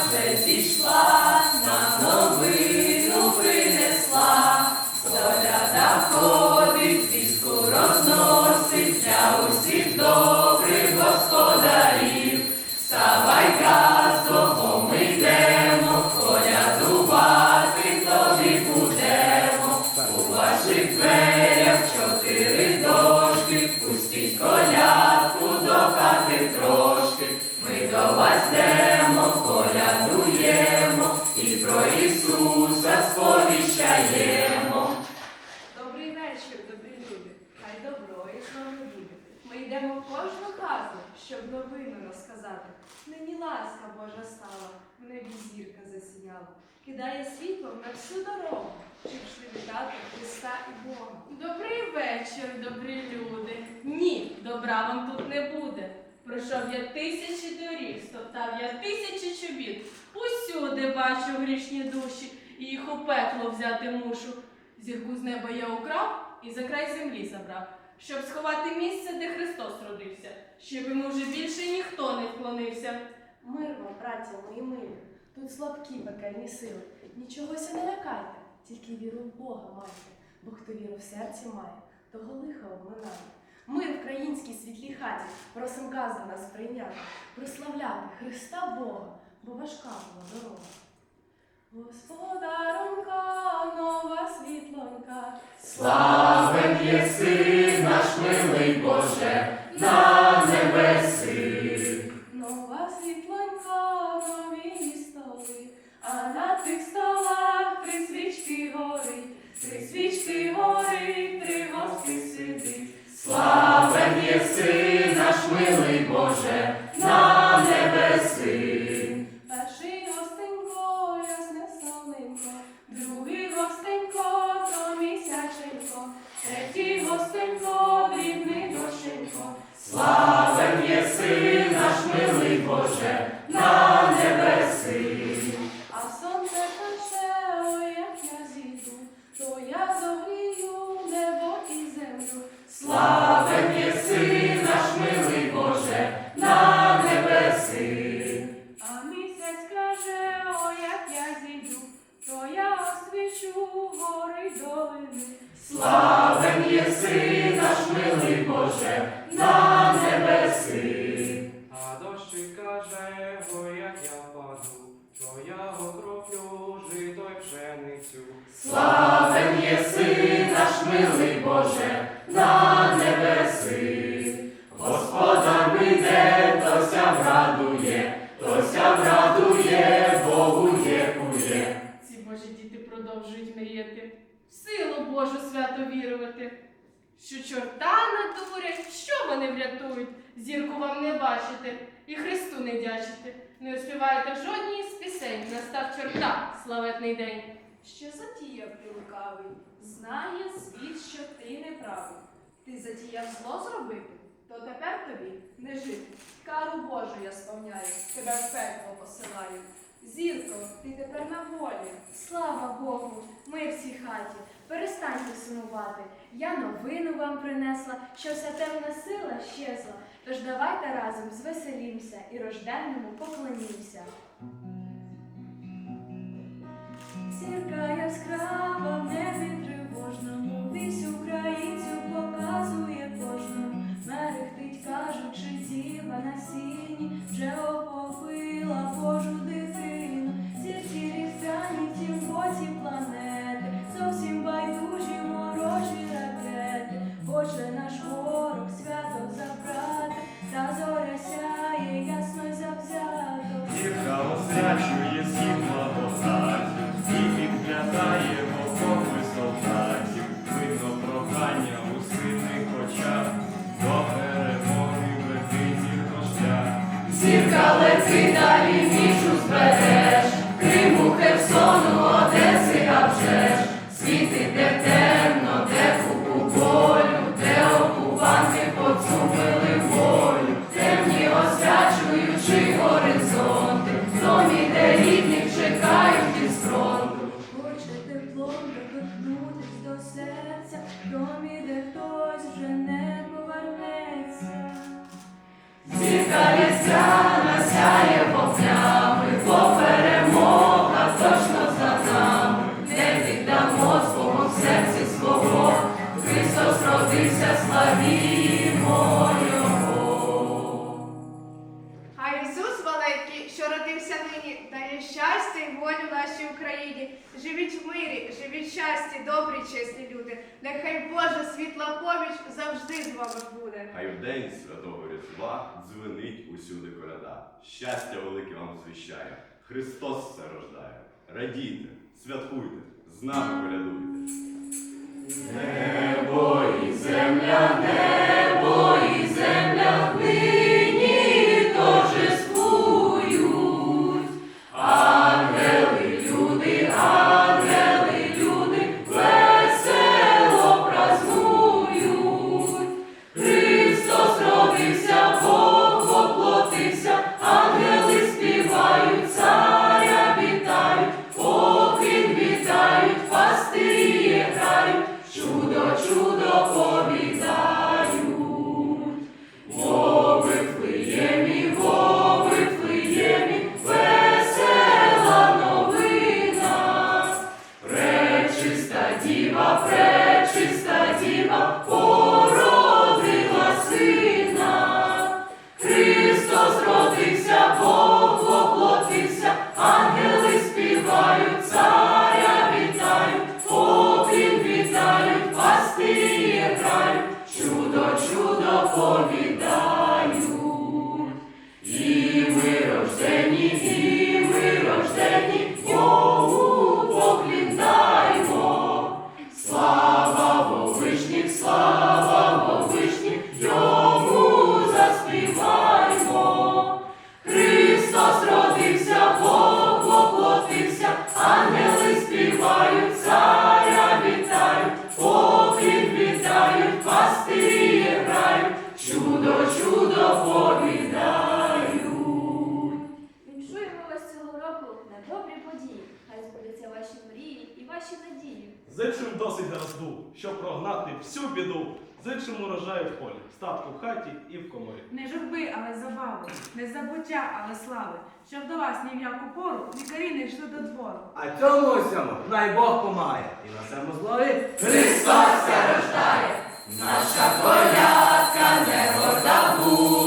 вже зійшла, на щоб новину розказати. Нині ласка Божа стала, в небі зірка засіяла, кидає світлом на всю дорогу, щоб йшли вітати Христа і Бога. Добрий вечір, добрі люди. Ні, добра вам тут не буде. Пройшов я тисячі доріг, стоптав я тисячі чобіт. Усюди бачу грішні душі, і їх у пекло взяти мушу. Зірку з неба я украв і за край землі забрав, щоб сховати місце, де Христос родився, щоб йому вже більше ніхто не вклонився. Мир вам, браття мої милі, тут слабкі пекельні сили. Нічогося не лякайте, тільки віру в Бога майте, бо хто віру в серці має, того лиха обминає. Мир в країнській світлій хаті, просим газ нас прийняти, прославляти Христа Бога, бо важка була дорога. Господаронька, нова світлонька, Славен єси наш милий Боже, на небеси. нова світлонька, нові столи, а на тих столах три свічки горить, три свічки горить, як я зійду, то я освічу гори й долини. Славен єси наш милий Боже, на небеси. А дощик каже, ой, як я паду, то я окроплю жито й пшеницю. Славен єси наш милий Боже, на небеси. Силу Божу свято вірувати. Що чорта надурять, що вони врятують, зірку вам не бачите і Христу не дячите. Не успіваєте жодній з пісень, настав чорта, славетний день. Що затіяв ти лукавий? Знає світ, що ти не правий. Ти затіяв зло зробити, то тепер тобі не жити. Кару Божу я сповняю, тебе в пекло посилаю. Зірко, ти тепер на волі. Слава Богу, ми в цій хаті. Перестаньте сумувати. Я новину вам принесла, що вся темна сила щезла. Тож давайте разом звеселімся і рожденному поклонімся. Щасті, добрі, чесні люди. Нехай Божа світла поміч завжди з вами буде. Хай в день святого Різдва дзвенить усюди коляда. Щастя велике вам звіщає. Христос все рождає. Радійте, святкуйте, з нами колядуйте. of sin. Збудуться ваші мрії і ваші надії. Зичим досить гаразду, щоб прогнати всю біду. Зичим урожаю в полі, статку в хаті і в коморі. Не журби, але забави, не забуття, але слави, щоб до вас ні в яку пору лікарі не йшли до двору. А цьому усьому най Бог помагає. І на цьому злові Христос рождає, наша колядка не цього